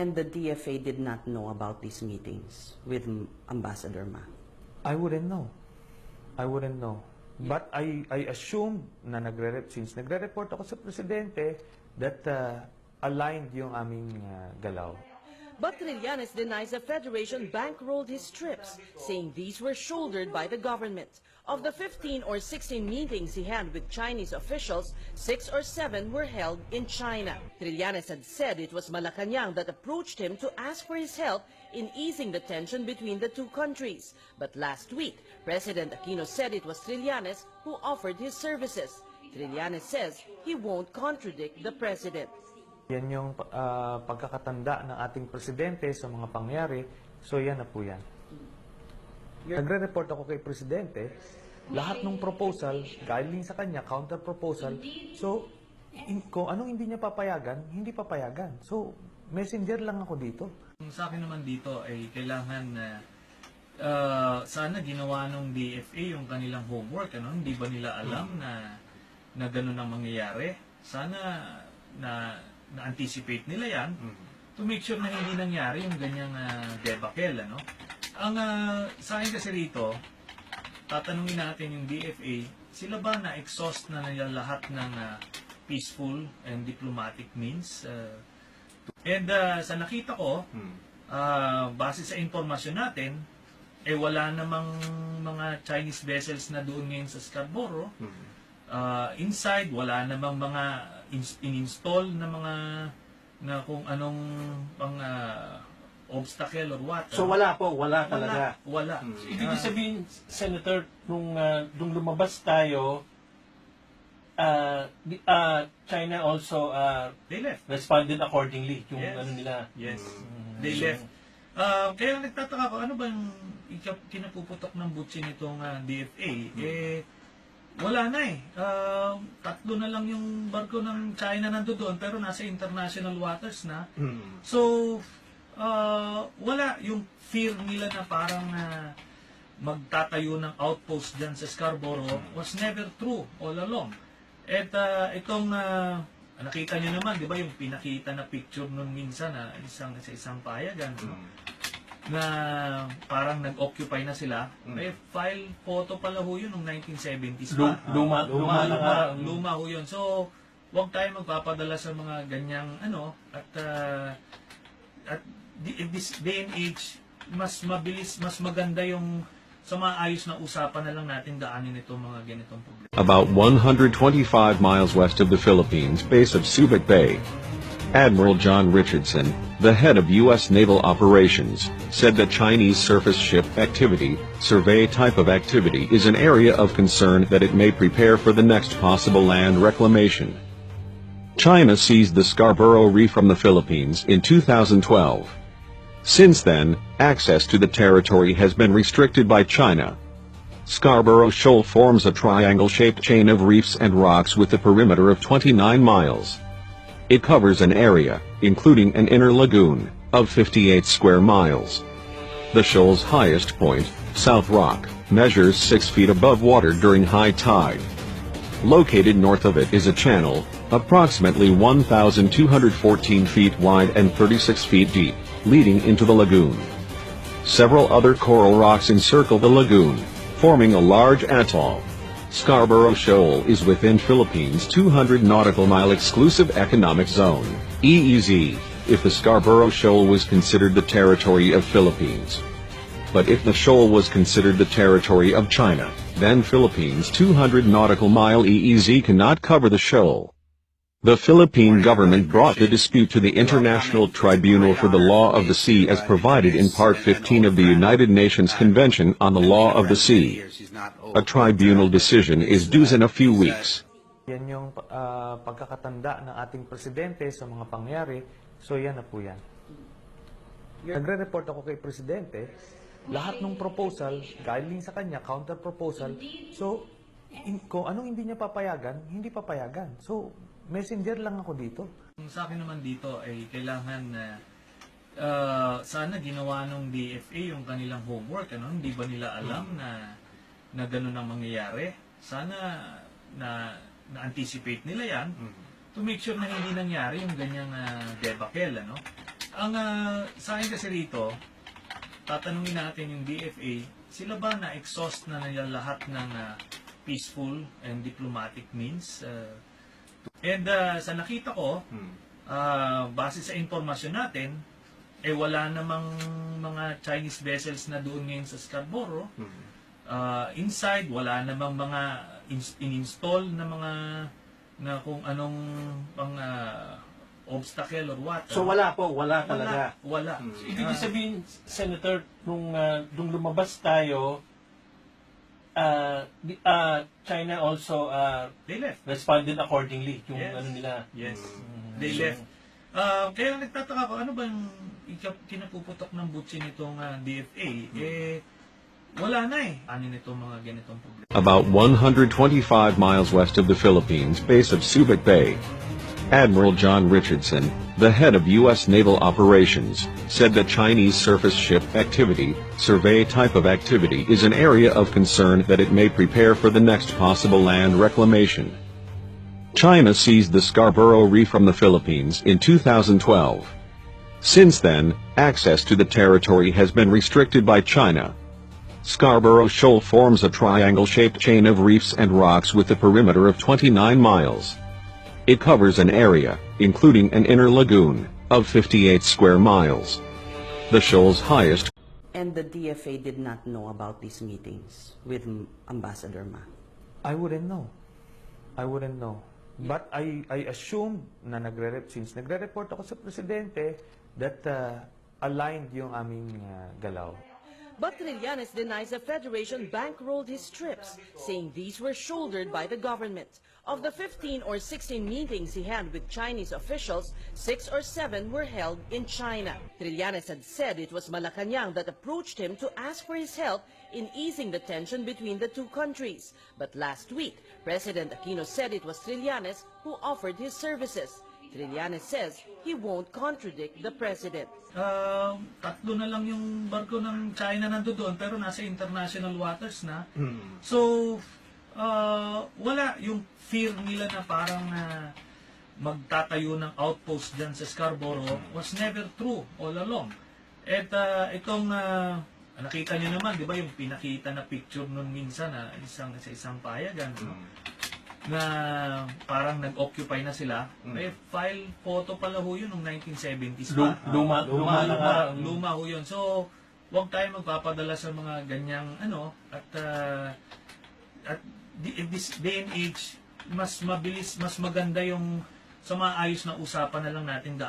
And the DFA did not know about these meetings with Ambassador Ma. I wouldn't know. I wouldn't know. But I I assumed na nagre since nagre-report ako sa presidente that uh, aligned yung aming uh, galaw. But Trillanes denies the Federation bankrolled his trips, saying these were shouldered by the government. Of the 15 or 16 meetings he had with Chinese officials, six or seven were held in China. Trillanes had said it was Malacanang that approached him to ask for his help in easing the tension between the two countries. But last week, President Aquino said it was Trillanes who offered his services. Trillanes says he won't contradict the president. Yan yung uh, pagkakatanda ng ating presidente sa mga pangyari. So yan na po yan. Nagre-report ako kay presidente. Lahat ng proposal, galing sa kanya, counter proposal. So, in, kung anong hindi niya papayagan, hindi papayagan. So, messenger lang ako dito. Sa akin naman dito ay kailangan na ah, sana ginawa ng DFA yung kanilang homework. Ano? Hindi ba nila alam na na ganun ang mangyayari? Sana na na-anticipate nila yan to make sure na hindi nangyari yung ganyang uh, debacle. Ano? Ang ah, sa akin kasi rito, tatanungin natin yung DFA, sila ba na-exhaust na nila lahat ng ah, peaceful and diplomatic means ah, And uh, sa nakita ko, ah, base sa informasyon natin, eh wala namang mga Chinese vessels na doon ngayon sa Scarborough. Ah, inside, wala namang mga in-install na mga na kung anong pang ah, obstacle or what. So wala po, wala talaga. Wala. So, Wala. ibig sabihin, Senator, nung, uh, nung lumabas tayo, uh, uh, China also uh, They left. responded accordingly. Yung Yes. ano nila. Yes. Mm. They left. Ah, kaya nagtataka ko, ano ba yung ika- kinapuputok ng butsi nitong ah, DFA? Eh, wala na eh. Ah, tatlo na lang yung barko ng China nandoon pero nasa international waters na. So, ah, wala yung fear nila na parang ah, magtatayo ng outpost dyan sa Scarborough was never true all along. At ah, itong ah, nakita niyo naman, 'di ba, yung pinakita na picture nun minsan na isang sa isang payagan no? Na parang nag-occupy na sila. Eh file photo pala ho yun nung 1970s Lu- pa. luma, luma, nga. luma, luma ho yun. So, huwag tayo magpapadala sa mga ganyang ano at ah, at in this day and age mas mabilis, mas maganda yung sa maayos na usapan na lang natin daanin itong mga ganitong problema. About 125 miles west of the Philippines base of Subic Bay. Admiral John Richardson, the head of U.S. naval operations, said that Chinese surface ship activity, survey type of activity is an area of concern that it may prepare for the next possible land reclamation. China seized the Scarborough Reef from the Philippines in 2012. Since then, access to the territory has been restricted by China. Scarborough Shoal forms a triangle-shaped chain of reefs and rocks with a perimeter of 29 miles. It covers an area, including an inner lagoon, of 58 square miles. The shoal's highest point, South Rock, measures 6 feet above water during high tide. Located north of it is a channel, approximately 1,214 feet wide and 36 feet deep, leading into the lagoon. Several other coral rocks encircle the lagoon, forming a large atoll. Scarborough Shoal is within Philippines 200 nautical mile exclusive economic zone, EEZ, if the Scarborough Shoal was considered the territory of Philippines. But if the shoal was considered the territory of China, then Philippines 200 nautical mile EEZ cannot cover the shoal. The Philippine government brought the dispute to the International Tribunal for the Law of the Sea as provided in Part 15 of the United Nations Convention on the Law of the Sea. A tribunal decision is due in a few weeks. Yan yung ah, pagkakatanda ng ating presidente sa mga pangyari. So yan na po yan. Nagre-report ako kay presidente. Lahat ng proposal, galing sa kanya, counter proposal. So, in, kung anong hindi niya papayagan, hindi papayagan. So, messenger lang ako dito. Sa akin naman dito ay kailangan na ah, sana ginawa ng DFA yung kanilang homework. Ano? Hindi ba nila alam na na ganun ang mangyayari? Sana na na-anticipate nila yan to make sure na hindi nangyari yung ganyang uh, debacle. Ano? ang ah, sa akin kasi rito, tatanungin natin yung DFA, sila ba na-exhaust na nila lahat ng ah, peaceful and diplomatic means? Ah, and ah, sa nakita ko, ah, base sa informasyon natin, eh wala namang mga Chinese vessels na doon ngayon sa Scarborough. Ah, inside, wala namang mga ins- in-install na mga na kung anong pang ah, obstacle or what. So wala po, wala talaga. Wala. So, Wala. ibig sabihin, Senator, nung, ah, nung lumabas tayo, di- ah, China also ah, They left. responded accordingly. Yung Yes. ano nila. Yes. Mm. They left. Ah, kaya nagtataka ko, ano ba yung kinapuputok ng butsi nitong ah, DFA? Eh, wala na eh. Ano nitong mga ganitong problema? About 125 miles west of the Philippines base of Subic Bay. Admiral John Richardson, the head of U.S. naval operations, said that Chinese surface ship activity, survey type of activity is an area of concern that it may prepare for the next possible land reclamation. China seized the Scarborough Reef from the Philippines in 2012. Since then, access to the territory has been restricted by China. Scarborough Shoal forms a triangle-shaped chain of reefs and rocks with a perimeter of 29 miles. It covers an area, including an inner lagoon, of 58 square miles. The shoal's highest And the DFA did not know about these meetings with Ambassador Ma. I wouldn't know. I wouldn't know. But I I assumed na nagre since nagre-report ako sa presidente that uh, aligned yung aming uh, galaw. But Trillanes denies the Federation bankrolled his trips, saying these were shouldered by the government. Of the 15 or 16 meetings he had with Chinese officials, six or seven were held in China. Trillanes had said it was Malacanang that approached him to ask for his help in easing the tension between the two countries. But last week, President Aquino said it was Trillanes who offered his services. Trillanes says he won't contradict the president. Ah, tatlo na lang yung barko ng China nandoon pero nasa international waters na. So, ah, wala yung fear nila na parang ah, magtatayo ng outpost dyan sa Scarborough was never true all along. At ah, itong ah, nakita niyo naman, di ba, yung pinakita na picture nun minsan na isang sa isang payagan na parang nag-occupy na sila. Eh, file photo pala ho yun noong 1970s pa. Lu- luma- luma na nga. luma, luma ho yun. So, huwag tayo magpapadala sa mga ganyang ano at uh, at in this day and age mas mabilis mas maganda yung sa maayos na usapan na lang natin